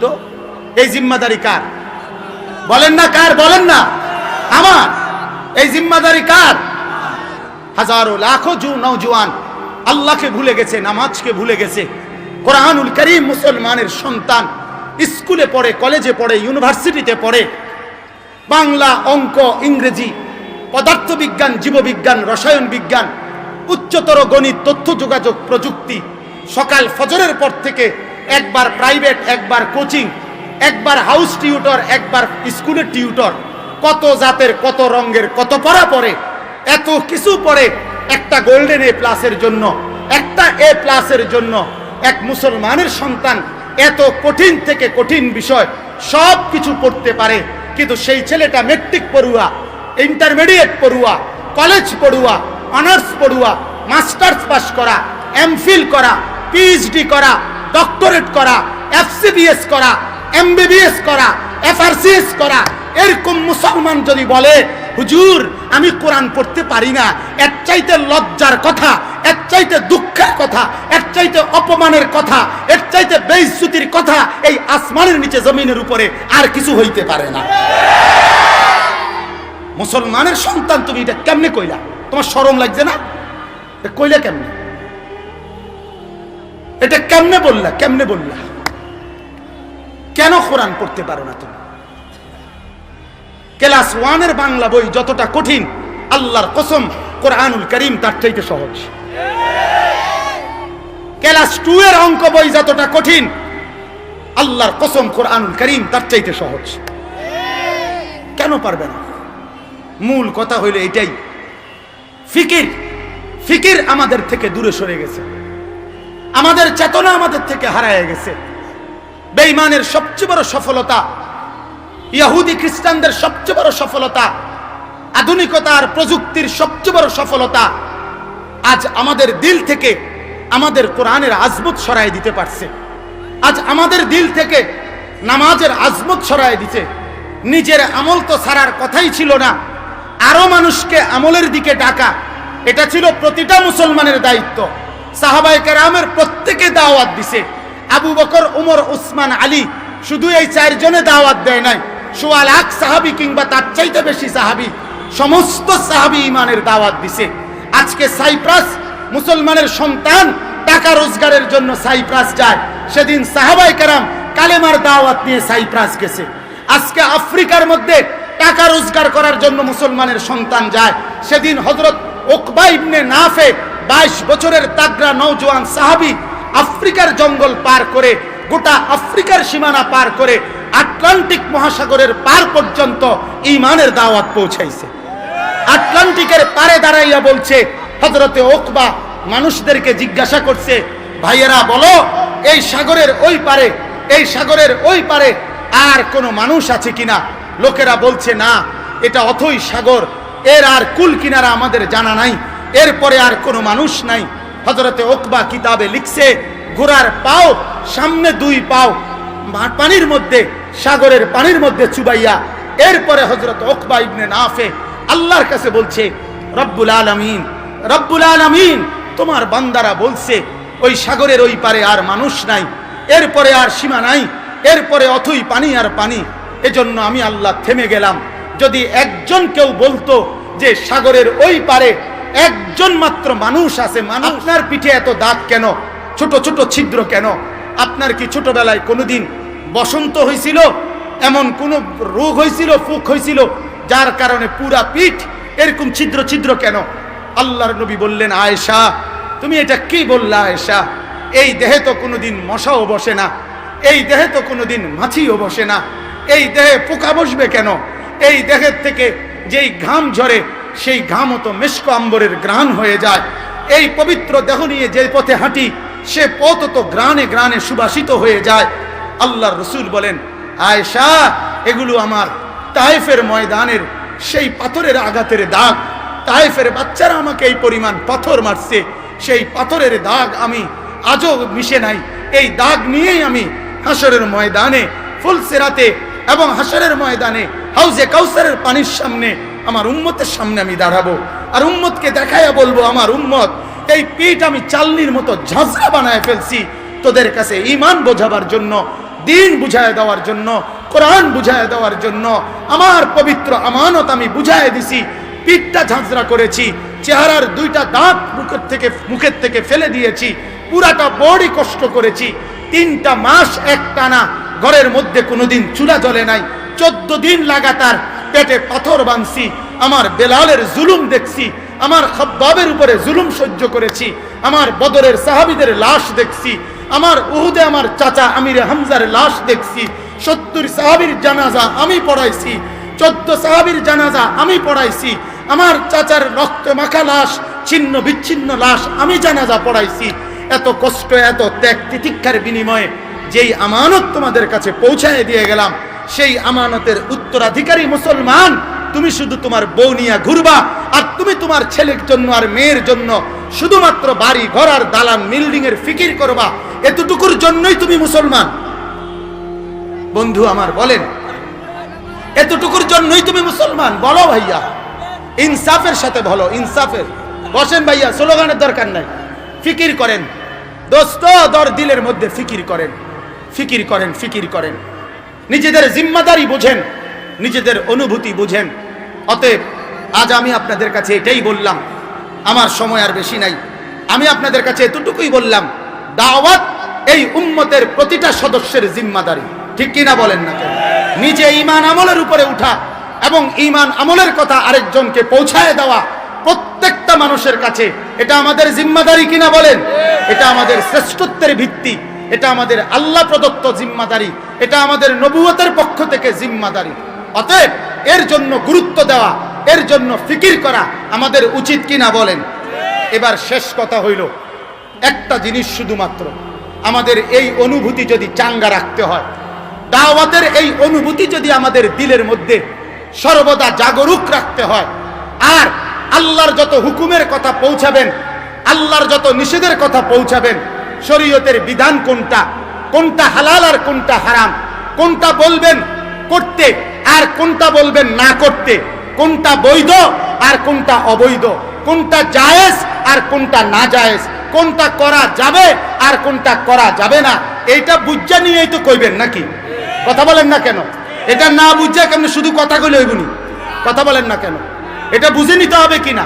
তো? এই জিম্মাদারি কার? বলেন না কার, বলেন না। আমার। এই জিম্মাদারি কার? হাজারো লাখো জু নৌজওয়ান আল্লাহকে ভুলে গেছে, নামাজকে ভুলে গেছে। কোরআনুল করিম মুসলমানের সন্তান, স্কুলে পড়ে, কলেজে পড়ে, ইউনিভার্সিটিতে পড়ে। বাংলা অঙ্ক, ইংরেজি, পদার্থবিজ্ঞান, জীববিজ্ঞান, রসায়ন বিজ্ঞান, উচ্চতর গণিত, তথ্য যোগাযোগ প্রযুক্তি, সকাল ফজরের পর থেকে একবার প্রাইভেট, একবার কোচিং, একবার হাউস টিউটর, একবার স্কুলের টিউটর। কত জাতের, কত রঙের, কত পড়া পড়ে, এত কিছু পড়ে একটা গোল্ডেন এ প্লাসের জন্য, একটা এ প্লাসের জন্য এক মুসলমানের সন্তান এত কঠিন থেকে কঠিন বিষয় সব কিছু পড়তে পারে। কিন্তু সেই ছেলেটা মেট্রিক পড়ুয়া ইন্টারমিডিয়েট পড়ুয়া কলেজ পড়ুয়া অনার্স পড়ুয়া মাস্টার্স পাস করা এমফিল করা পিএইচডি করা ডক্টরেট করা এফসিবিএস করা এমবিবিএস করা এফআরসিএস করা, এরকম মুসলমান যদি বলে, হুজুর, আমি কোরআন পড়তে পারি না। এর চাইতে লজ্জার কথা, এর চাইতে দুঃখের কথা, এর চাইতে অপমানের কথা, এর চাইতে বেইজ্জতির কথা, এই আসমানের নিচে জমিনের উপরে আর কিছু হইতে পারে না। মুসলমানের সন্তান তুমি এটা কেমনে কইলা? তোমার শরম লাগছে না? কইলা কেমনে? এটা কেমনে বললা কেমনে বললা? কেন কোরআন পড়তে পারো না তুমি? ক্লাস ওয়ানের বাংলা বই যতটা কঠিন, আল্লাহর কসম, কোরআনুল করিম তার চাইতে সহজ। ক্লাস টু এর অঙ্ক বই যতটা কঠিন, আল্লাহর কসম, কোরআনুল করিম তার চাইতে সহজ। কেন পারবে না? মূল কথা হইল এটাই। ফিকির ফিকির আমাদের থেকে দূরে সরে গেছে। আমাদের চেতনা আমাদের থেকে হারায় গেছে। বেইমানের সবচেয়ে বড় সফলতা, ইয়াহুদি খ্রিস্টানদের সবচেয়ে বড় সফলতা, আধুনিকতার প্রযুক্তির সবচেয়ে বড় সফলতা আজ আমাদের দিল থেকে আমাদের কোরআনের আজমত সরাই দিতে পারছে। আজ আমাদের দিল থেকে নামাজের আজমত সরাই দিতে নিজের আমল তো ছাড়ার কথাই ছিল না। আরও মানুষকে আমলের দিকে ডাকা, এটা ছিল প্রতিটা মুসলমানের দায়িত্ব। সাহাবাই কেরামের প্রত্যেকে দাওয়াত দিছে। আবু বকর, উমর, উসমান, আলী শুধু এই চারজনে দাওয়াত দেয় নাই। সোয়া লাখ সাহাবি কিংবা তার চাইতে বেশি সাহাবি, সমস্ত সাহাবি ইমানের দাওয়াত দিছে। আজকে সাইপ্রাস মুসলমানের সন্তান টাকা রোজগারের জন্য সাইপ্রাস যায়। সেদিন সাহাবাই কারাম কালেমার দাওয়াত নিয়ে সাইপ্রাস গেছে। আজকে আফ্রিকার মধ্যে টাকা রোজগার করার জন্য মুসলমানের সন্তান যায়। সেদিন হজরত ওকবা ইবনে নাফে বাইশ বছরের তাগরা নৌজওয়ান সাহাবি আফ্রিকার জঙ্গল পার করে, গোটা আফ্রিকার সীমানা পার করে, আটলান্টিক মহাসাগরের পার পর্যন্ত ইমানের দাওয়াত পৌঁছাইছে। আটলান্টিকের পারে দাঁড়াইয়া বলছে হজরতে ওকবা মানুষদেরকে জিজ্ঞাসা করছে, ভাইয়েরা, বলো, এই সাগরের ওই পারে, এই সাগরের ওই পারে আর কোনো মানুষ আছে কিনা? লোকেরা বলছে, না, এটা অথই সাগর, এর আর কুল কিনারা আমাদের জানা নাই। এরপরে আর কোনো মানুষ নাই। হজরতে ওকবা কিতাবে লিখছে ঘোড়ার পাও, সামনে দুই পাও পানির মধ্যে, সাগরের পানির মধ্যে চুবাইয়া, এরপরে হজরত ওকবা ইবনে নাফে আল্লাহর কাছে বলছে, রব্বুল আলামিন রব্বুল আলামিন, তোমার বান্দারা বলছে, ওই সাগরের ওই পারে আর মানুষ নাই, এরপরে আর সীমা নাই, এরপরে অথই পানি আর পানি। এজন্য আমি আল্লাহ থেমে গেলাম। যদি একজন কেউ বলতো যে সাগরের ওই পারে একজন মাত্র মানুষ আছে আপনার পিঠে এত দাগ কেন? ছোট ছোট ছিদ্র কেন? আপনার কি ছোটবেলায় কোনোদিন বসন্ত হয়েছিল এমন কোন রোগ হয়েছিল ফুক হয়েছিল যার কারণে পুরা পিঠ এরকম ছিদ্র ছিদ্র কেন? আল্লাহর নবী বললেন, আয়েশা, তুমি এটা কি বললা, আয়েশা? এই দেহে তো কোনোদিন মশাও বসে না, এই দেহে তো কোনোদিন মাছিও বসে না, এই দেহে পোকা বসবে কেন? এই দেহের থেকে যেই ঘাম ঝরে সেই ঘামও তো মেশক আম্বরের গ্রাণ হয়ে যায়। এই পবিত্র দেহ নিয়ে যে পথে হাঁটি, সে পথ তো গ্রানে গ্রানে সুবাসিত হয়ে যায়। আল্লাহর রসুল বলেন, আয়েশা, এগুলো আমার তায়েফের ময়দানের সেই পাথরের আঘাতের দাগ। তায়েফের বাচ্চারা আমাকে এই পরিমাণ পাথর মারছে। সেই পাথরের দাগ আমি আজও মিশে নাই। এই দাগ নিয়েই আমি হাসরের ময়দানে ফুলসেরাতে এবং হাসরের ময়দানে হাউজে কাউসারের পানির সামনে আমার উম্মতের সামনে আমি দাঁড়াবো আর উম্মতকে দেখাইয়া বলব, আমার উম্মত, এই পিঠ আমি চালনির মতো ঝাঁঝরা বানায় ফেলছি। তোদের কাছে ইমান বোঝাবার জন্য, দিন বুঝায় দেওয়ার জন্য, কোরআন বুঝায় দেওয়ার জন্য, আমার পবিত্র আমানত আমি বুঝায় দিছি, পিঠটা ঝাঁঝরা করেছি, চেহারার দুইটা দাঁত মুখের থেকে মুখের থেকে ফেলে দিয়েছি, পুরাটা বড়ই কষ্ট করেছি। তিনটা মাস এক টানা ঘরের মধ্যে কোনোদিন চুলা জ্বলে নাই, চোদ্দ দিন লাগাতার পেটে পাথর বাঁধছি, আমার বেলালের জুলুম দেখছি, আমার খব্বাবের উপরে জুলুম সহ্য করেছি, আমার বদরের সাহাবিদের লাশ দেখছি, আমার উহুদে আমার চাচা আমির হামজার লাশ দেখছি, সত্তর সাহাবির জানাজা আমি পড়াইছি, চোদ্দ সাহাবির জানাজা আমি পড়াইছি, আমার চাচার রক্ত মাখা লাশ, ছিন্ন বিচ্ছিন্ন লাশ আমি জানাজা পড়াইছি। এত কষ্ট, এত ত্যাগ, তিতিক্ষার বিনিময়ে যেই আমানত তোমাদের কাছে পৌঁছায় দিয়ে গেলাম সেই আমানতের উত্তরাধিকারী মুসলমান, তুমি শুধু তোমার বউ নিয়ে ঘুরবা, আর তুমি তোমার ছেলের জন্য আর মেয়ের জন্য শুধুমাত্র বাড়ি, ঘর আর দালান বিল্ডিং এর ফিকির করবা। এতটুকুর জন্যই তুমি মুসলমান। বন্ধু আমার, বলেন, এতটুকুর জন্যই তুমি মুসলমান? বলো ভাইয়া। ইনসাফের সাথে বলো, ইনসাফের। বসেন ভাইয়া, স্লোগানের দরকার নাই। ফিকির করেন। দোস্ত দর দিলের মধ্যে ফিকির করেন। ফিকির করেন ফিকির করেন। নিজেদের জিম্মাদারি বুঝেন, নিজেদের অনুভূতি বুঝেন। অতএব, আজ আমি আপনাদের কাছে এটাই বললাম, আমার সময় আর বেশি নাই। আমি আপনাদের কাছে এতটুকুই বললাম, দাওয়াত এই উম্মতের প্রতিটা সদস্যের জিম্মাদারি। ঠিক কিনা বলেন না কেন? নিজে ইমান আমলের উপরে উঠা এবং ইমান আমলের কথা আরেকজনকে পৌঁছায় দেওয়া প্রত্যেকটা মানুষের কাছে, এটা আমাদের জিম্মাদারি কিনা বলেন? এটা আমাদের শ্রেষ্ঠত্বের ভিত্তি। এটা আমাদের আল্লাহ প্রদত্ত জিম্মাদারি। এটা আমাদের নবুয়তের পক্ষ থেকে জিম্মাদারি। অতএব এর জন্য গুরুত্ব দেওয়া, এর জন্য ফিকির করা আমাদের উচিত কিনা বলেন। এবার শেষ কথা হইল, একটা জিনিস শুধুমাত্র। আমাদের এই অনুভূতি যদি চাঙ্গা রাখতে হয়, দাওয়াতের এই অনুভূতি যদি আমাদের দিলের মধ্যে সর্বদা জাগরুক রাখতে হয়, আর আল্লাহর যত হুকুমের কথা পৌঁছাবেন, আল্লাহর যত নিষেধের কথা পৌঁছাবেন শরীয়তের বিধান কোনটা? কোনটা হালাল আর কোনটা হারাম? কোনটা বলবেন করতে আর কোনটা বলবেন না করতে? কোনটা বৈধ আর কোনটা অবৈধ? কোনটা জায়েজ আর কোনটা না জায়েজ? কোনটা করা যাবে আর কোনটা করা যাবে না? এইটা বুঝা নিয়েই তো কইবেন নাকি? কথা বলেন না কেন? এটা না বুঝা কেন শুধু কথাগুলো হইবনি কথা বলেন না কেন? এটা বুঝে নিতে হবে কিনা?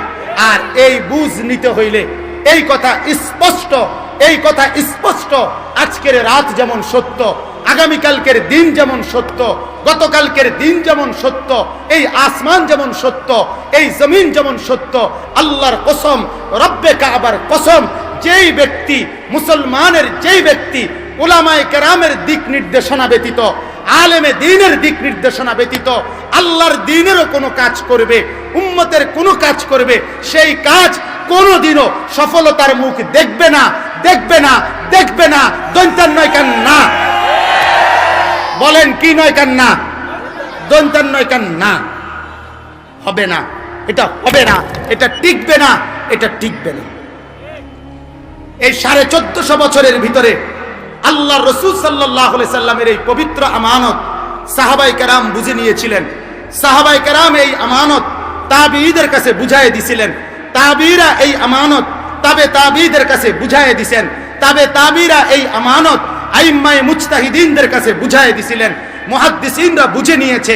আর এই বুঝ নিতে হইলে এই কথা স্পষ্ট, এই কথা স্পষ্ট। আজকের রাত যেমন সত্য, আগামীকালকের দিন যেমন সত্য, গতকালকের দিন যেমন সত্য, এই আসমান যেমন সত্য, এই জমিন যেমন সত্য, আল্লাহর কসম, রব্বে কাবার কসম, যেই ব্যক্তি, মুসলমানের যেই ব্যক্তি ওলামায় কেরামের দিক নির্দেশনা ব্যতীত, আলেমে দিনের দিক নির্দেশনা ব্যতীত, আল্লাহর দিনেরও কোনো কাজ করবে, উম্মতের কোনো কাজ করবে, সেই কাজ কোনোদিনও সফলতার মুখ দেখবে না দেখবে না দেখবে না। দৈন্তার নয় কেন না বলেন কি নয় কেন না দৈন্তার নয় কেন না হবে না। এটা হবে না। এটা টিকবে না। এটা টিকবে না। এই সাড়ে চোদ্দশো বছরের ভিতরে আল্লাহ রসুল সাল্লাহ সাল্লামের এই পবিত্র আমানত সাহাবাই কারাম বুঝে নিয়েছিলেন। সাহাবাই কারাম এই আমানত তাবিদের কাছে বুঝাই দিছিলেন। তাবিরা এই আমানত, তাবে তাবিদের কাছে বুঝাই দিছেন। তাবে তাবিরা এই আমানত আইম্মায় মুজতাহিদিনদের কাছে বুঝাই দিছিলেন। মহাদ্দিসিনরা বুঝে নিয়েছে,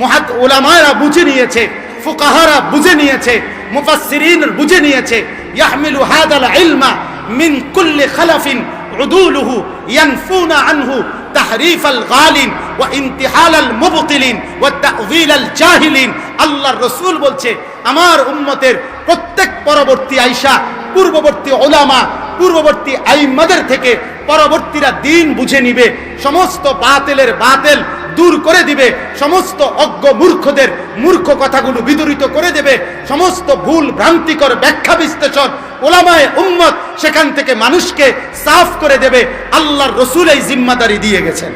মহাদ ওলামারা বুঝে নিয়েছে, ফুকাহারা বুঝে নিয়েছে, মুফাসসিরিন বুঝে নিয়েছে, ইয়াহমিলু হাদাল ইলমা মিন কুল্লি খালাফিন উদুলুহু ইয়ানফুনা আনহু তাহরিফ আল গালিন ওয়া ইন্তিহাল আল মুবতিলিন ওয়া তাউযিল আল জাহিলিন। আল্লাহর রাসূল বলছে আমার উম্মতের প্রত্যেক পরবর্তী আইসা, পূর্ববর্তী ওলামা, পূর্ববর্তী আইম্মাদের থেকে পরবর্তীরা দিন বুঝে নিবে, সমস্ত বাতেলের বাতেল দূর করে দিবে, সমস্ত অজ্ঞ মূর্খদের মূর্খ কথাগুলো বিদরিত করে দেবে, সমস্ত ভুল ভ্রান্তিকর ব্যাখ্যা বিশ্লেষণ ওলামায় উম্মত সেখান থেকে মানুষকে সাফ করে দেবে, আল্লাহর রসুল এই জিম্মাদারি দিয়ে গেছেন।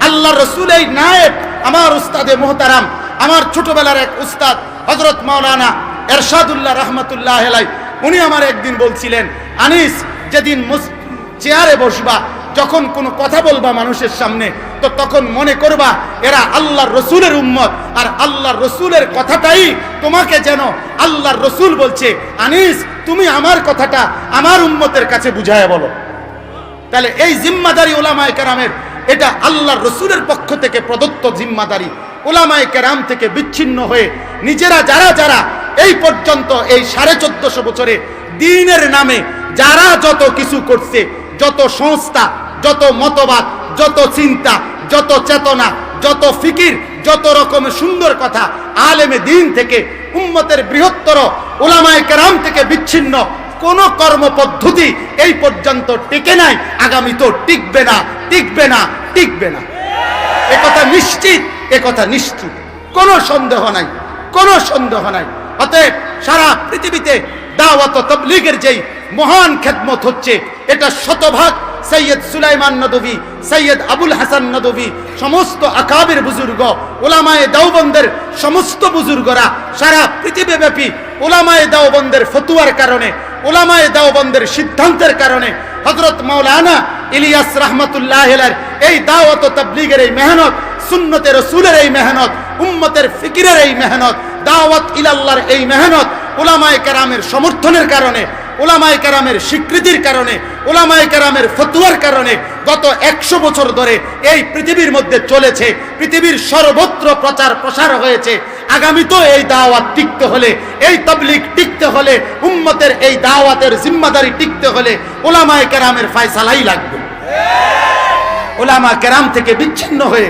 আল্লাহ রসুল এই নায়েব, আমার উস্তাদে মোহতারাম, আমার ছোটবেলার এক উস্তাদ হজরত মাওলানা এরশাদুল্লাহ রহমতুল্লাহ হেলাই উনি আমার একদিন বলছিলেন, আনিস, যেদিন চেয়ারে বসবা, যখন কোনো কথা বলবা মানুষের সামনে, তো তখন মনে করবা, এরা আল্লাহর রসুলের উম্মত, আর আল্লাহর রসুলের কথাটাই তোমাকে যেন আল্লাহর রসুল বলছে। আনিস, তুমি আমার কথাটা আমার উম্মতের কাছে বুঝায় বলো। তাহলে এই জিম্মাদারি ওলামায় কেরামের, এটা আল্লাহর রসুলের পক্ষ থেকে প্রদত্ত জিম্মাদারি। ওলামায়ে কেরাম থেকে বিচ্ছিন্ন হয়ে নিজেরা যারা যারা এই পর্যন্ত এই সাড়ে চোদ্দশো বছরে দিনের নামে যারা যত কিছু করছে, যত সংস্থা, যত মতবাদ, যত চিন্তা, যত চেতনা, যত ফিকির, যত রকমের সুন্দর কথা আলেমে দিন থেকে উম্মতের বৃহত্তর ওলামায়ে কেরাম থেকে বিচ্ছিন্ন কোন কর্মপদ্ধতি এই পর্যন্ত টিকে নাই, আগামী তো টিকবে না টিকবে না টিকবে না। একথা নিশ্চিত। একথা নিশ্চিত। কোনো সন্দেহ নাই, কোনো সন্দেহ নাই। অতএব সারা পৃথিবীতে দাওয়াত তবলিগের যেই মহান খেদমত হচ্ছে, এটা শতভাগ সৈয়দ সুলাইমান নদবী সৈয়দ আবুল হাসান নদবী সমস্ত আকাবির বুজুর্গ, ওলামায়ে দাওবন্দের সমস্ত বুজুর্গরা, সারা পৃথিবীব্যাপী ওলামায়ে দাওবন্দের ফতুয়ার কারণে, ওলামায়ে দাওবন্দের সিদ্ধান্তের কারণে হজরত মাওলানা ইলিয়াস রহমতুল্লাহ এই দাওয়াত তবলিগের এই মেহনত সুন্নতের রসুলের এই মেহনত, উম্মতের ফিকিরের এই মেহনত, দাওয়াত ইলাল্লাহর এই মেহনত ওলামায় কেরামের সমর্থনের কারণে ওলামায় কেরামের স্বীকৃতির কারণে ওলামায় কেরামের ফতুয়ার কারণে গত একশো বছর ধরে এই পৃথিবীর মধ্যে চলেছে, পৃথিবীর সর্বত্র প্রচার প্রসার হয়েছে। আগামীতেও এই দাওয়াত টিকতে হলে, এই তবলিগ টিকতে হলে, উম্মতের এই দাওয়াতের জিম্মাদারি টিকতে হলে ওলামায় কেরামের ফায়সালাই লাগবে। ওলামা কেরাম থেকে বিচ্ছিন্ন হয়ে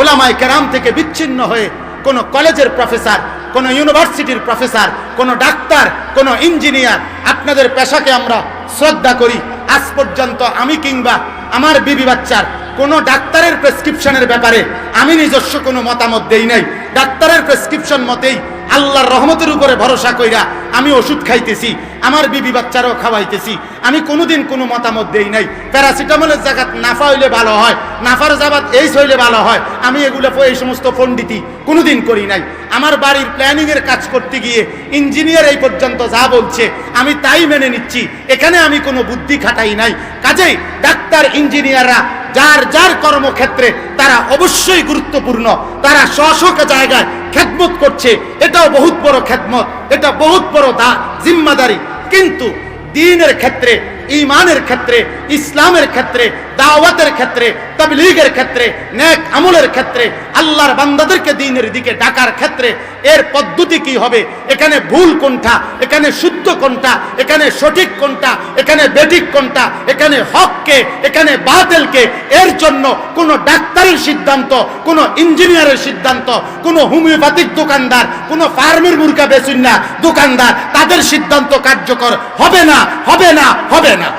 ওলামায় কেরাম থেকে বিচ্ছিন্ন হয়ে কোনো কলেজের প্রফেসর, কোনো ইউনিভার্সিটির প্রফেসর, কোনো ডাক্তার, কোনো ইঞ্জিনিয়ার আপনাদের পেশাকে আমরা শ্রদ্ধা করি। আজ পর্যন্ত আমি কিংবা আমার বিবি বাচ্চার কোনো ডাক্তারের প্রেসক্রিপশনের ব্যাপারে আমি নিজস্ব কোনো মতামত দেই নাই। ডাক্তারের প্রেসক্রিপশন মতেই আল্লাহর রহমতের উপরে ভরসা কইরা আমি ওষুধ খাইতেছি, আমার বিবি বাচ্চারও খাওয়াইতেছি, আমি কোনোদিন কোনো মতামত দেই নাই। প্যারাসিটামলের জায়গা নাফা হইলে ভালো হয়, নাফার জাবাত এইস হইলে ভালো হয়। আমি এগুলো এই সমস্ত পণ্ডিতি কোনোদিন করি নাই। আমার বাড়ির প্ল্যানিংয়ের কাজ করতে গিয়ে ইঞ্জিনিয়ার এই পর্যন্ত যা বলছে, আমি তাই মেনে নিচ্ছি। এখানে আমি কোনো বুদ্ধি খাটাই নাই। কাজেই ডাক্তার, ইঞ্জিনিয়াররা যার যার কর্মক্ষেত্রে তারা অবশ্যই গুরুত্বপূর্ণ। তারা স্ব জায়গায় খেদমত করছে। এটাও বহুত বড় খেদমত, এটা বহুত বড় দা জিম্মাদারি। কিন্তু দিনের ক্ষেত্রে ইমানের ক্ষেত্রে ইসলামের ক্ষেত্রে, দাওয়াতের ক্ষেত্রে, তবলিগের ক্ষেত্রে, নেক আমলের ক্ষেত্রে, আল্লাহর বান্দাদেরকে দিনের দিকে ডাকার ক্ষেত্রে, এর পদ্ধতি কি হবে? এখানে ভুল কোনটা? এখানে শুদ্ধ কোনটা? এখানে সঠিক কোনটা? এখানে বেঠিক কোনটা? এখানে হককে এখানে বাতেলকে এর জন্য কোন ডাক্তারের সিদ্ধান্ত, কোন ইঞ্জিনিয়ারের সিদ্ধান্ত, কোন হোমিওপ্যাথিক দোকানদার, কোন ফার্মের মুরগা বেচুন না, দোকানদার, তাদের সিদ্ধান্ত কার্যকর হবে না? হবে না? হবে না?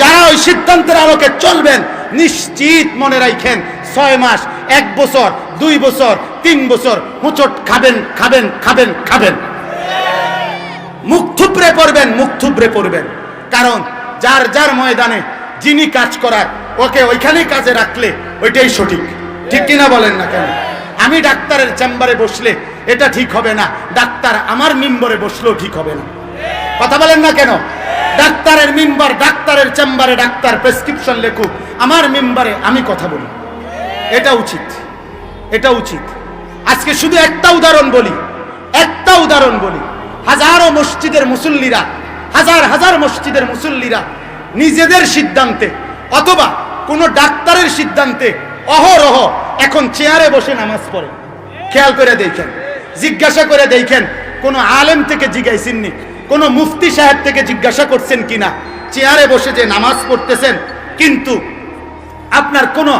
যারা ওই সিদ্ধান্তের আলোকে চলবেন, নিশ্চিত মনে রাখেন ছয় মাস, এক বছর, দুই বছর, তিন বছর হুচট খাবেন খাবেন খাবেন খাবেন। মুখ থুবড়ে পড়বেন, মুখ থুবড়ে পড়বেন। কারণ যার যার ময়দানে যিনি কাজ করার, ওকে ওইখানেই কাজে রাখলে ওইটাই সঠিক। ঠিক কিনা বলেন না কেন? আমি ডাক্তারের চেম্বারে বসলে এটা ঠিক হবে না, ডাক্তার আমার মিম্বরে বসলেও ঠিক হবে না। কথা বলেন না কেন? ডাক্তারের মিম্বার, ডাক্তারের চেম্বারে ডাক্তার প্রেসক্রিপশন লেখুক আমার মেম্বারে আমি কথা বলি। এটা উচিত। এটা উচিত। আজকে শুধু একটা উদাহরণ বলি। একটা উদাহরণ বলি। হাজারো মসজিদের মুসল্লিরা, হাজার হাজার মসজিদের মুসল্লিরা নিজেদের সিদ্ধান্তে অথবা কোনো ডাক্তারের সিদ্ধান্তে অহরহ এখন চেয়ারে বসে নামাজ পড়ে। খেয়াল করে দেখেন। জিজ্ঞাসা করে দেখেন। কোনো আলেম থেকে জিজ্ঞাসিননি কোনো মুফতি সাহেব থেকে জিজ্ঞাসা করছেন কিনা? চেয়ারে বসে যে নামাজ পড়তেছেন, কিন্তু আপনার কোনো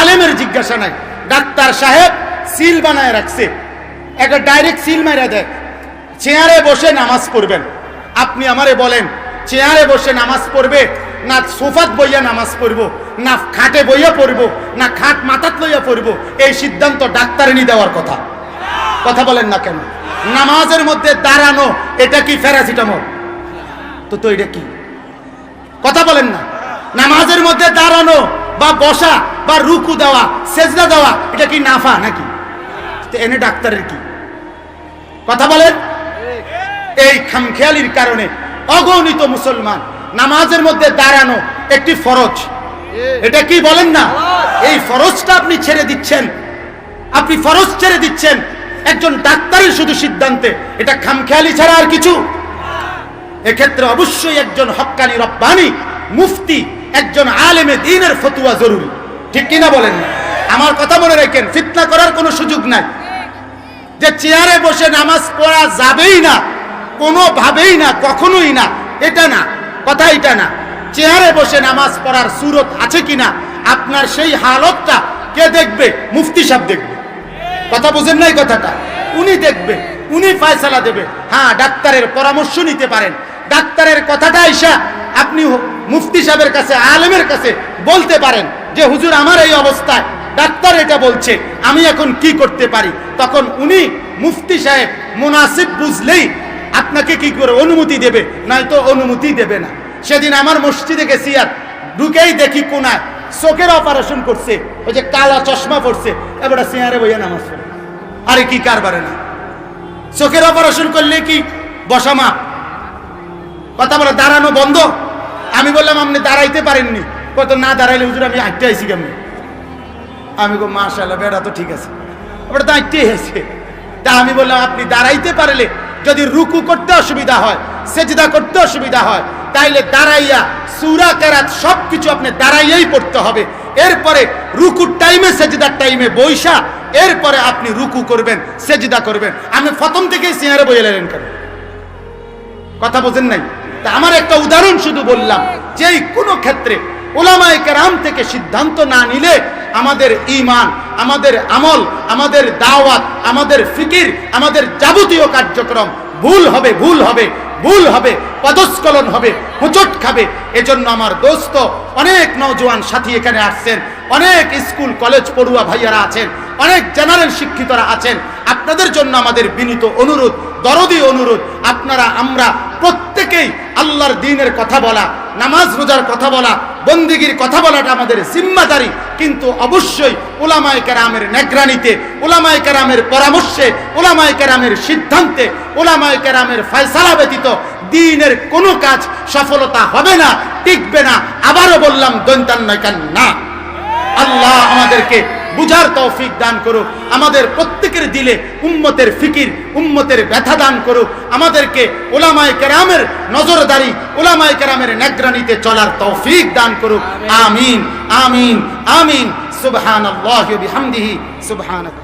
আলেমের জিজ্ঞাসা নাই। ডাক্তার সাহেব সিল বানায় রাখছে। একটা ডাইরেক্ট সিল মেরে দেয়। চেয়ারে বসে নামাজ পড়বেন। আপনি আমারে বলেন, চেয়ারে বসে নামাজ পড়বে, না সোফাত বইয়া নামাজ পড়ব, না খাটে বইয়া পড়ব, না খাট মাথাত লইয়া পড়ব, এই সিদ্ধান্ত ডাক্তারেরই দেওয়ার কথা। কথা বলেন না কেন? নামাজের মধ্যে দাঁড়ানো, এটা কি প্যারাসিটামল? তো তো এটা কি? কথা বলেন না। নামাজের মধ্যে দাঁড়ানো বা বসা বা রুকু দেওয়া, সেজদা দেওয়া, এটা কি নাফা নাকি? এনে ডাক্তারের কি? কথা বলেন। এই খামখেয়ালির কারণে অগণিত মুসলমান নামাজের মধ্যে দাঁড়ানো একটি ফরজ। এটা কি বলেন না? এই ফরজটা আপনি ছেড়ে দিচ্ছেন। আপনি ফরজ ছেড়ে দিচ্ছেন। একজন ডাক্তারের শুধু সিদ্ধান্তে, এটা খামখেয়ালি ছাড়া আর কিছু? এক্ষেত্রে অবশ্যই একজন হক্কানি রব্বানি, মুফতি, একজন আলেমে দিনের ফতুয়া জরুরি। ঠিক কিনা বলেন আমার কথা মনে রাখেন, ফিতনা করার কোনো সুযোগ নাই। যে চেয়ারে বসে নামাজ পড়া যাবেই না, কোনোভাবেই না, কখনোই না, এটা না, কথা এটা না। চেয়ারে বসে নামাজ পড়ার সুরত আছে কিনা? আপনার সেই হালতটা কে দেখবে? মুফতি সাহেব দেখবে। কথা বুঝেন নাই কথাটা। উনি দেখবে, উনি ফয়সালা দেবে। হ্যাঁ ডাক্তারের পরামর্শ নিতে পারেন। ডাক্তারের কথাটা আইসা আপনি মুফতি সাহেবের কাছে, আলেমের কাছে বলতে পারেন যে, হুজুর, আমার এই অবস্থায় ডাক্তার এটা বলছে, আমি এখন কি করতে পারি? তখন উনি মুফতি সাহেব মুনাসিব বুঝলেই আপনাকে কি করে অনুমতি দেবে? নয়তো অনুমতি দেবে না। সেদিন আমার মসজিদে গেছি আর ঢুকেই দেখি কোনায় চোখের অপারেশন করছে, ওই যে কালা চশমা পড়ছে এবার চেয়ারে বইয়া নামাজ পড়ে। আরে কি কারবারে না? চোখের অপারেশন করলে কি? বসা মাপ কথা বলে, দাঁড়ানো বন্ধ? আমি বললাম, আপনি দাঁড়াইতে পারেননি। কত না দাঁড়াইলে হুজুর, আমি হাঁটতে আইছি কেমনি? আমি গো মা মাশাল্লাহ বেড়া তো ঠিক আছে। ওটা তো এসে তা আমি বললাম, আপনি দাঁড়াইতে পারলে যদি রুকু করতে অসুবিধা হয়, সেজদা করতে অসুবিধা হয় তাইলে দাঁড়াইয়া সুরা, কেরাত সব কিছু আপনি দাঁড়াইয়াই পড়তে হবে। এরপরে রুকুর টাইমে সেজদার টাইমে বৈশা, এরপরে আপনি রুকু করবেন, সেজদা করবেন। আমি প্রথম থেকেই সিয়ারে বইয়ে এলেন কেন? কথা বোঝেন নাই? তা আমার একটা উদাহরণ শুধু বললাম যে কোনো ক্ষেত্রে ওলামায়ে কেরাম থেকে সিদ্ধান্ত না নিলে আমাদের ইমান আমাদের আমল, আমাদের দাওয়াত, আমাদের ফিকির, আমাদের যাবতীয় কার্যক্রম ভুল হবে ভুল হবে। ভুল হবে, পদস্খলন হবে, হুচট খাবে। এজন্য আমার দোস্ত, অনেক নওজোয়ান সাথী এখানে আসছেন, অনেক স্কুল, কলেজ পড়ুয়া ভাইয়ারা আছেন, অনেক জেনারেল শিক্ষিতরা আছেন। আপনাদের জন্য আমাদের বিনীত অনুরোধ, দরদি অনুরোধ, আপনারা, আমরা প্রত্যেকেই আল্লাহর দিনের কথা বলা, নামাজ রোজার কথা বলা বন্দিগির কথা বলাটা আমাদের জিম্মাদারি। কিন্তু অবশ্যই ওলামায় কেরামের নেগ্রানিতে ওলামায় কেরামের পরামর্শে ওলামায় কেরামের সিদ্ধান্তে ওলামায় কেরামের ফয়সালা ব্যতীত দিনের কোনো কাজ সফলতা হবে না, টিকবে না। আবারও বললাম দৈন্তান্নয়কান না। আল্লাহ আমাদেরকে বুঝার তৌফিক দান করুক। আমাদের প্রত্যেকের দিলে উম্মতের ফিকির উম্মতের ব্যথা দান করুক। আমাদেরকে ওলামায় কেরামের নজরদারি ওলামায় কেরামের নেগ্রানিতে চলার তৌফিক দান করুক। আমিন। আমিন আমিন সুবহানাল্লাহি বিহামদিহি সুবহানাক